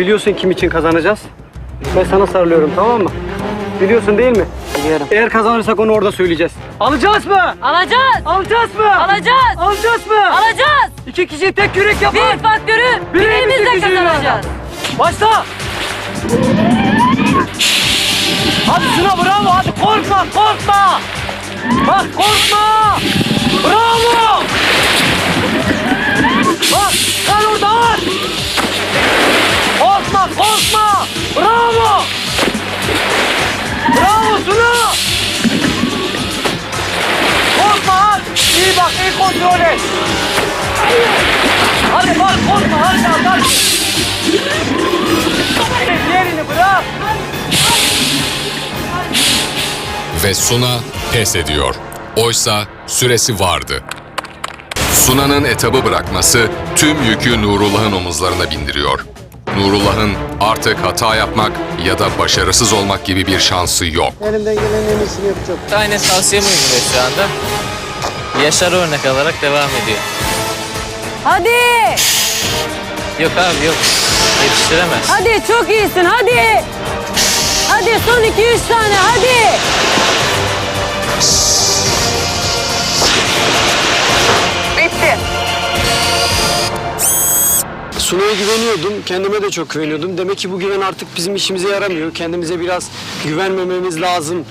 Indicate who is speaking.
Speaker 1: biliyorsun kim için kazanacağız. Ben sana sarılıyorum tamam mı? Biliyorsun değil mi?
Speaker 2: Biliyorum.
Speaker 1: Eğer kazanırsak onu orada söyleyeceğiz. Alacağız mı?
Speaker 3: Alacağız.
Speaker 1: Alacağız mı?
Speaker 3: Alacağız.
Speaker 1: Alacağız mı?
Speaker 3: Alacağız.
Speaker 1: İki kişi tek yürek yapar.
Speaker 3: Bir faktörü
Speaker 1: Birimizle
Speaker 3: kazanacağız.
Speaker 1: Başla. Hadi şuna bravo hadi korkma korkma. Bak korkma. Korkma. Bravo. Bravo Suna. Korkma hadi. İyi bak iyi kontrol et. Hadi bak korkma hadi hadi. hadi. Diğerini bırak.
Speaker 4: ve Suna pes ediyor. Oysa süresi vardı. Suna'nın etabı bırakması tüm yükü Nurullah'ın omuzlarına bindiriyor. Nurullah'ın artık hata yapmak ya da başarısız olmak gibi bir şansı yok.
Speaker 1: Elimden gelen en iyisini yapacağım.
Speaker 2: Aynen tavsiyemi uyguluyor şu anda. Yaşar örnek alarak devam ediyor.
Speaker 3: Hadi.
Speaker 2: Yok abi yok. Yetiştiremez.
Speaker 3: Hadi çok iyisin hadi. Hadi son iki üç tane hadi.
Speaker 1: Suna'ya güveniyordum. Kendime de çok güveniyordum. Demek ki bu güven artık bizim işimize yaramıyor. Kendimize biraz güvenmememiz lazım.